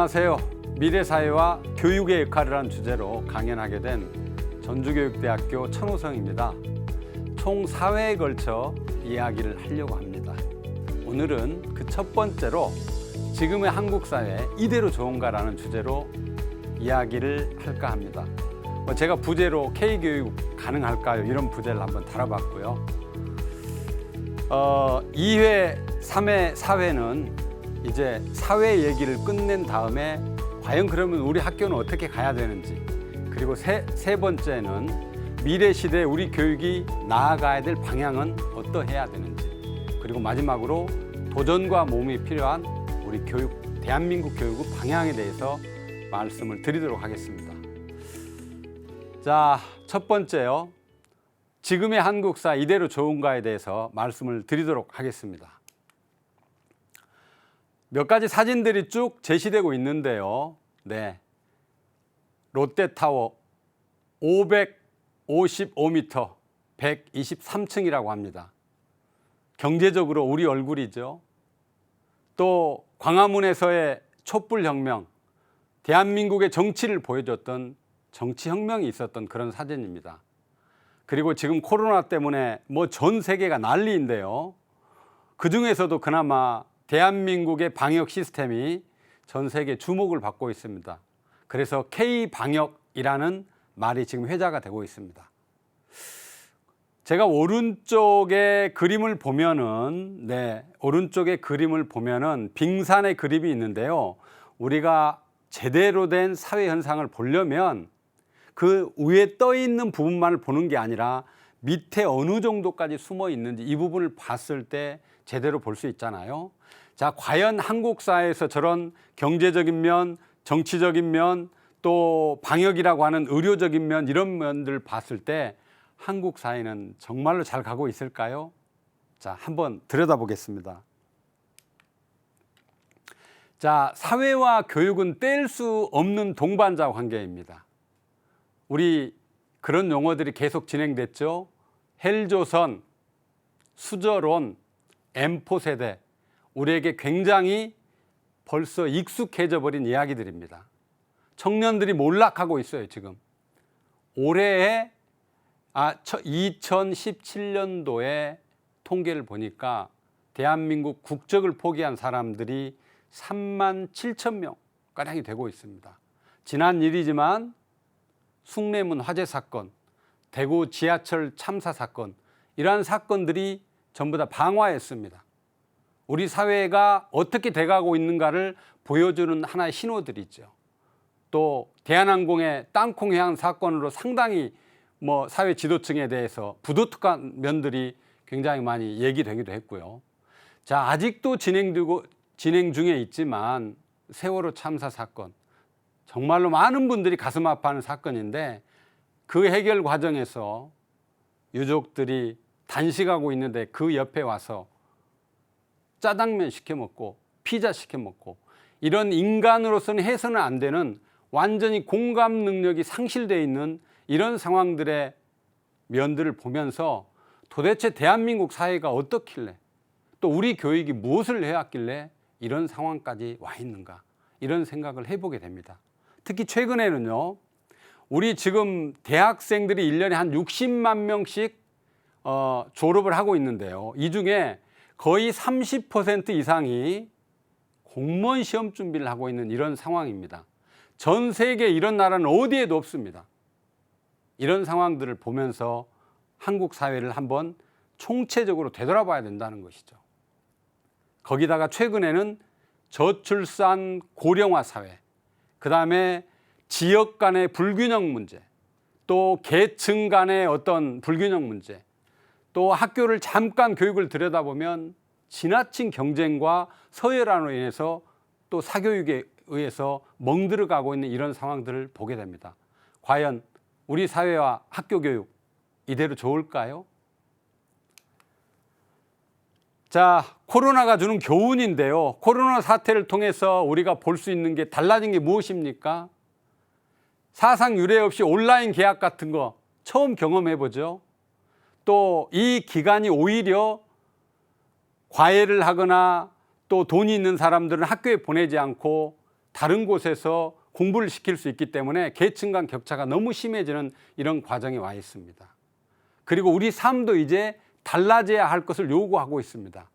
안녕하세요. 미래사회와 교육의 역할을 한 주제로 강연하게 된 전주교육대학교 천호성입니다. 총 4회에 걸쳐 이야기를 하려고 합니다. 오늘은 그 첫 번째로 지금의 한국 사회 이대로 좋은가라는 주제로 이야기를 할까 합니다. 뭐 제가 부제로 K교육 가능할까요? 이런 부제를 한번 다뤄봤고요. 어, 2회, 3회, 4회는 이제 사회 얘기를 끝낸 다음에 과연 그러면 우리 학교는 어떻게 가야 되는지 그리고 세, 세 번째는 미래 시대 우리 교육이 나아가야 될 방향은 어떠해야 되는지 그리고 마지막으로 도전과 몸이 필요한 우리 교육 대한민국 교육의 방향에 대해서 말씀을 드리도록 하겠습니다. 자, 첫 번째요. 지금의 한국사 이대로 좋은가에 대해서 말씀을 드리도록 하겠습니다. 몇 가지 사진들이 쭉 제시되고 있는데요. 네. 롯데타워 555m, 123층이라고 합니다. 경제적으로 우리 얼굴이죠. 또 광화문에서의 촛불혁명, 대한민국의 정치를 보여줬던 정치혁명이 있었던 그런 사진입니다. 그리고 지금 코로나 때문에 뭐 전 세계가 난리인데요. 그 중에서도 그나마 대한민국의 방역 시스템이 전 세계 주목을 받고 있습니다. 그래서 K 방역이라는 말이 지금 회자가 되고 있습니다. 제가 오른쪽에 그림을 보면은 네, 오른쪽에 그림을 보면은 빙산의 그림이 있는데요. 우리가 제대로 된 사회 현상을 보려면 그 위에 떠 있는 부분만을 보는 게 아니라 밑에 어느 정도까지 숨어 있는지 이 부분을 봤을 때 제대로 볼 수 있잖아요. 자, 과연 한국 사회에서 저런 경제적인 면, 정치적인 면, 또 방역이라고 하는 의료적인 면 이런 면들을 봤을 때 한국 사회는 정말로 잘 가고 있을까요? 자, 한번 들여다보겠습니다. 자, 사회와 교육은 뗄 수 없는 동반자 관계입니다. 우리 그런 용어들이 계속 진행됐죠. 헬조선, 수저론, 엠포 세대, 우리에게 굉장히 벌써 익숙해져 버린 이야기들입니다. 청년들이 몰락하고 있어요, 지금. 올해에 아, 2017년도에 통계를 보니까 대한민국 국적을 포기한 사람들이 3만 7천 명 가량이 되고 있습니다. 지난 일이지만 숭례문 화재 사건, 대구 지하철 참사 사건 이러한 사건들이 전부 다 방화했습니다. 우리 사회가 어떻게 돼가고 있는가를 보여주는 하나의 신호들이죠. 또 대한항공의 땅콩 해양 사건으로 상당히 뭐 사회 지도층에 대해서 부도특한 면들이 굉장히 많이 얘기되기도 했고요. 자 아직도 진행되고 진행 중에 있지만 세월호 참사 사건 정말로 많은 분들이 가슴 아파하는 사건인데 그 해결 과정에서 유족들이 단식하고 있는데 그 옆에 와서 짜장면 시켜 먹고 피자 시켜 먹고 이런 인간으로서는 해서는 안 되는 완전히 공감 능력이 상실되어 있는 이런 상황들의 면들을 보면서 도대체 대한민국 사회가 어떻길래 또 우리 교육이 무엇을 해왔길래 이런 상황까지 와 있는가 이런 생각을 해보게 됩니다. 특히 최근에는요, 우리 지금 대학생들이 일년에한 60만 명씩 어, 졸업을 하고 있는데요. 이 중에 거의 30% 이상이 공무원 시험 준비를 하고 있는 이런 상황입니다. 전 세계 이런 나라는 어디에도 없습니다. 이런 상황들을 보면서 한국 사회를 한번 총체적으로 되돌아봐야 된다는 것이죠. 거기다가 최근에는 저출산 고령화 사회, 그 다음에 지역 간의 불균형 문제, 또 계층 간의 어떤 불균형 문제, 또 학교를 잠깐 교육을 들여다보면 지나친 경쟁과 서열화로 인해서 또 사교육에 의해서 멍들어가고 있는 이런 상황들을 보게 됩니다. 과연 우리 사회와 학교 교육 이대로 좋을까요? 자, 코로나가 주는 교훈인데요. 코로나 사태를 통해서 우리가 볼 수 있는 게 달라진 게 무엇입니까? 사상 유례 없이 온라인 계약 같은 거 처음 경험해 보죠. 또 이 기간이 오히려 과외를 하거나 또 돈이 있는 사람들은 학교에 보내지 않고 다른 곳에서 공부를 시킬 수 있기 때문에 계층 간 격차가 너무 심해지는 이런 과정에 와 있습니다. 그리고 우리 삶도 이제 달라져야 할 것을 요구하고 있습니다.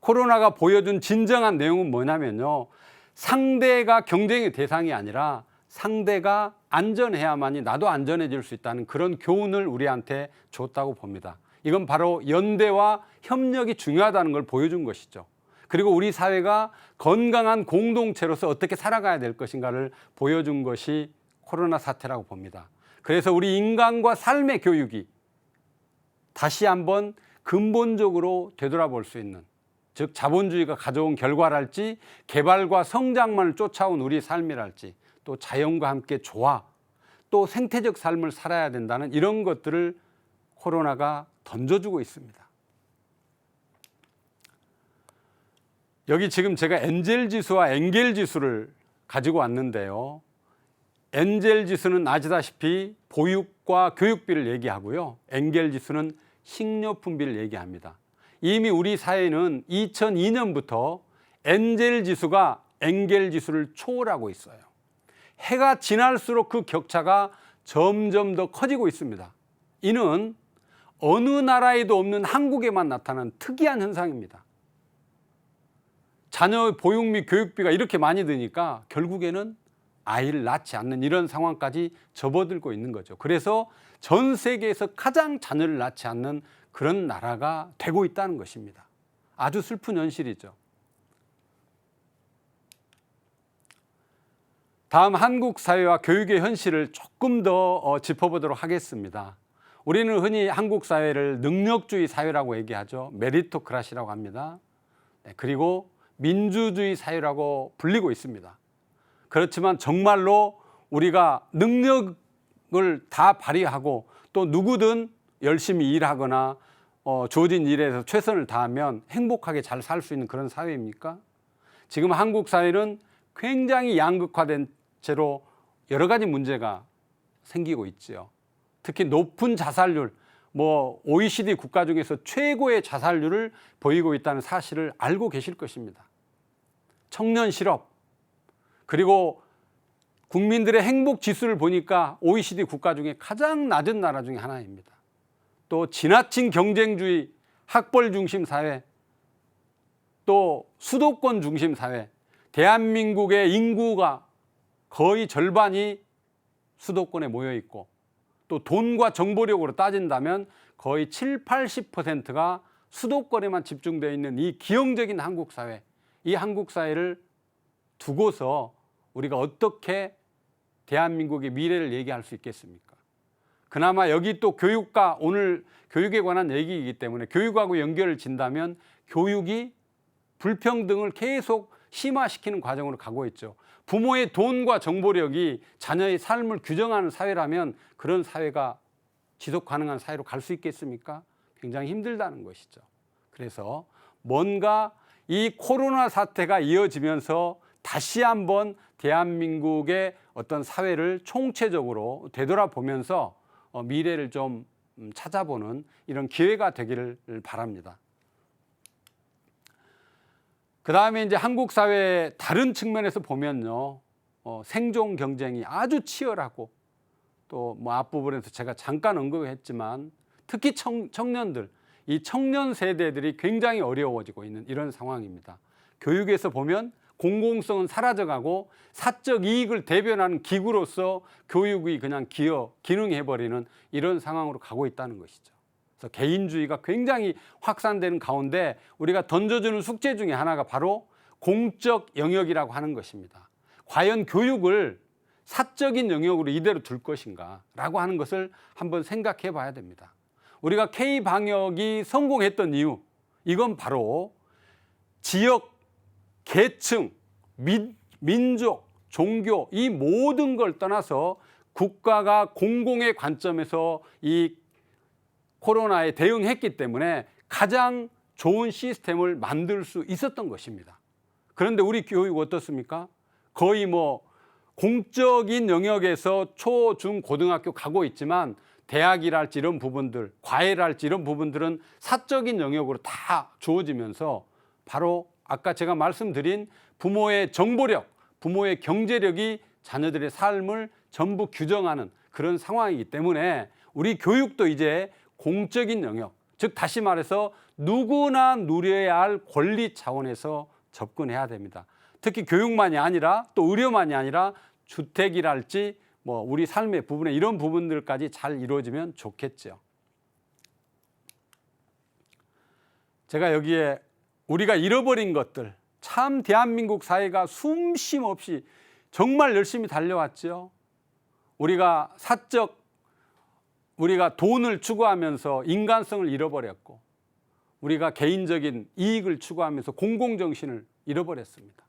코로나가 보여준 진정한 내용은 뭐냐면요. 상대가 경쟁의 대상이 아니라 상대가 안전해야만이 나도 안전해질 수 있다는 그런 교훈을 우리한테 줬다고 봅니다. 이건 바로 연대와 협력이 중요하다는 걸 보여준 것이죠. 그리고 우리 사회가 건강한 공동체로서 어떻게 살아가야 될 것인가를 보여준 것이 코로나 사태라고 봅니다. 그래서 우리 인간과 삶의 교육이 다시 한번 근본적으로 되돌아볼 수 있는 즉 자본주의가 가져온 결과랄지 개발과 성장만을 쫓아온 우리 삶이랄지 또 자연과 함께 조화 또 생태적 삶을 살아야 된다는 이런 것들을 코로나가 던져주고 있습니다. 여기 지금 제가 엔젤 지수와 엥겔 지수를 가지고 왔는데요. 엔젤 지수는 아시다시피 보육과 교육비를 얘기하고요. 엥겔 지수는 식료품비를 얘기합니다. 이미 우리 사회는 2002년부터 엔젤 지수가 엥겔 지수를 초월하고 있어요. 해가 지날수록 그 격차가 점점 더 커지고 있습니다. 이는 어느 나라에도 없는 한국에만 나타난 특이한 현상입니다. 자녀의 보육 및 교육비가 이렇게 많이 드니까 결국에는 아이를 낳지 않는 이런 상황까지 접어들고 있는 거죠. 그래서 전 세계에서 가장 자녀를 낳지 않는 그런 나라가 되고 있다는 것입니다. 아주 슬픈 현실이죠. 다음 한국 사회와 교육의 현실을 조금 더 어, 짚어보도록 하겠습니다. 우리는 흔히 한국 사회를 능력주의 사회라고 얘기하죠. 메리토크라시라고 합니다. 네, 그리고 민주주의 사회라고 불리고 있습니다. 그렇지만 정말로 우리가 능력을 다 발휘하고 또 누구든 열심히 일하거나 어, 주어진 일에서 최선을 다하면 행복하게 잘 살 수 있는 그런 사회입니까? 지금 한국 사회는 굉장히 양극화된 채로 여러 가지 문제가 생기고 있지요. 특히 높은 자살률, 뭐 OECD 국가 중에서 최고의 자살률을 보이고 있다는 사실을 알고 계실 것입니다. 청년 실업, 그리고 국민들의 행복 지수를 보니까 OECD 국가 중에 가장 낮은 나라 중에 하나입니다. 또 지나친 경쟁주의, 학벌 중심 사회, 또 수도권 중심 사회, 대한민국의 인구가 거의 절반이 수도권에 모여 있고 또 돈과 정보력으로 따진다면 거의 7, 80%가 수도권에만 집중되어 있는 이 기형적인 한국 사회, 이 한국 사회를 두고서 우리가 어떻게 대한민국의 미래를 얘기할 수 있겠습니까? 그나마 여기 또 교육과 오늘 교육에 관한 얘기이기 때문에 교육하고 연결을 진다면 교육이 불평등을 계속 심화시키는 과정으로 가고 있죠. 부모의 돈과 정보력이 자녀의 삶을 규정하는 사회라면 그런 사회가 지속 가능한 사회로 갈 수 있겠습니까? 굉장히 힘들다는 것이죠. 그래서 뭔가 이 코로나 사태가 이어지면서 다시 한번 대한민국의 어떤 사회를 총체적으로 되돌아보면서 어, 미래를 좀 음, 찾아보는 이런 기회가 되기를 바랍니다. 그 다음에 이제 한국 사회 다른 측면에서 보면요, 어, 생존 경쟁이 아주 치열하고 또 뭐 앞부분에서 제가 잠깐 언급했지만 특히 청, 청년들, 이 청년 세대들이 굉장히 어려워지고 있는 이런 상황입니다. 교육에서 보면 공공성은 사라져가고 사적 이익을 대변하는 기구로서 교육이 그냥 기여, 기능해버리는 이런 상황으로 가고 있다는 것이죠. 그래서 개인주의가 굉장히 확산되는 가운데 우리가 던져주는 숙제 중에 하나가 바로 공적 영역이라고 하는 것입니다. 과연 교육을 사적인 영역으로 이대로 둘 것인가 라고 하는 것을 한번 생각해 봐야 됩니다. 우리가 K 방역이 성공했던 이유, 이건 바로 지역, 계층, 민, 민족, 종교 이 모든 걸 떠나서 국가가 공공의 관점에서 이 코로나에 대응했기 때문에 가장 좋은 시스템을 만들 수 있었던 것입니다. 그런데 우리 교육 어떻습니까? 거의 뭐 공적인 영역에서 초, 중, 고등학교 가고 있지만 대학이랄지 이런 부분들, 과외랄지 이런 부분들은 사적인 영역으로 다 주어지면서 바로 아까 제가 말씀드린 부모의 정보력, 부모의 경제력이 자녀들의 삶을 전부 규정하는 그런 상황이기 때문에 우리 교육도 이제 공적인 영역, 즉 다시 말해서 누구나 누려야 할 권리 차원에서 접근해야 됩니다. 특히 교육만이 아니라 또 의료만이 아니라 주택이랄지 뭐 우리 삶의 부분에 이런 부분들까지 잘 이루어지면 좋겠죠. 제가 여기에 우리가 잃어버린 것들 참 대한민국 사회가 숨쉼 없이 정말 열심히 달려왔죠. 우리가 사적 우리가 돈을 추구하면서 인간성을 잃어버렸고 우리가 개인적인 이익을 추구하면서 공공정신을 잃어버렸습니다.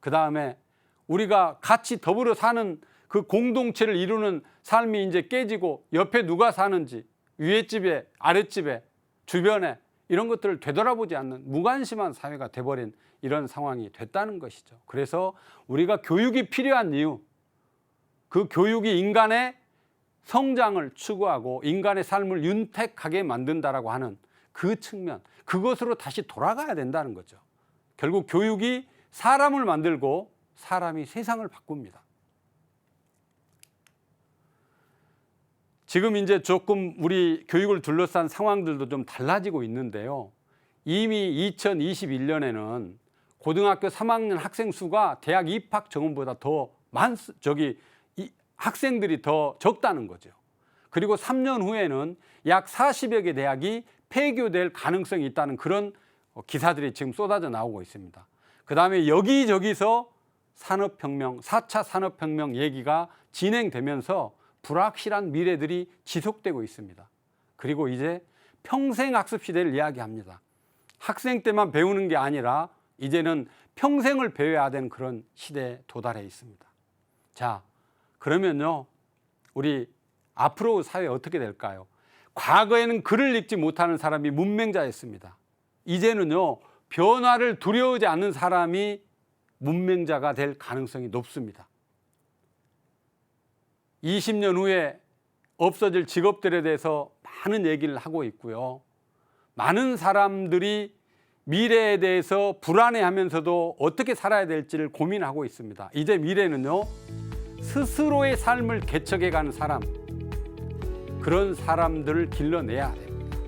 그 다음에 우리가 같이 더불어 사는 그 공동체를 이루는 삶이 이제 깨지고 옆에 누가 사는지 위에 집에 아랫집에 주변에 이런 것들을 되돌아보지 않는 무관심한 사회가 돼버린 이런 상황이 됐다는 것이죠. 그래서 우리가 교육이 필요한 이유, 그 교육이 인간의 성장을 추구하고 인간의 삶을 윤택하게 만든다라고 하는 그 측면, 그것으로 다시 돌아가야 된다는 거죠. 결국 교육이 사람을 만들고 사람이 세상을 바꿉니다. 지금 이제 조금 우리 교육을 둘러싼 상황들도 좀 달라지고 있는데요. 이미 2021년에는 고등학교 3학년 학생 수가 대학 입학 정원보다 더 많, 저기 이 학생들이 더 적다는 거죠. 그리고 3년 후에는 약 40여 개 대학이 폐교될 가능성이 있다는 그런 기사들이 지금 쏟아져 나오고 있습니다. 그 다음에 여기저기서 산업혁명, 4차 산업혁명 얘기가 진행되면서 불확실한 미래들이 지속되고 있습니다. 그리고 이제 평생 학습 시대를 이야기합니다. 학생 때만 배우는 게 아니라 이제는 평생을 배워야 되는 그런 시대에 도달해 있습니다. 자, 그러면요, 우리 앞으로 사회 어떻게 될까요? 과거에는 글을 읽지 못하는 사람이 문맹자였습니다. 이제는요, 변화를 두려워하지 않는 사람이 문맹자가 될 가능성이 높습니다. 20년 후에 없어질 직업들에 대해서 많은 얘기를 하고 있고요. 많은 사람들이 미래에 대해서 불안해하면서도 어떻게 살아야 될지를 고민하고 있습니다. 이제 미래는요, 스스로의 삶을 개척해가는 사람, 그런 사람들을 길러내야 됩니다.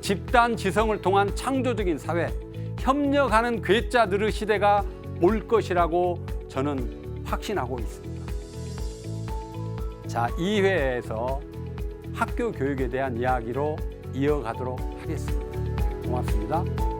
집단 지성을 통한 창조적인 사회, 협력하는 괴짜들의 시대가 올 것이라고 저는 확신하고 있습니다. 자, 2회에서 학교 교육에 대한 이야기로 이어가도록 하겠습니다. 고맙습니다.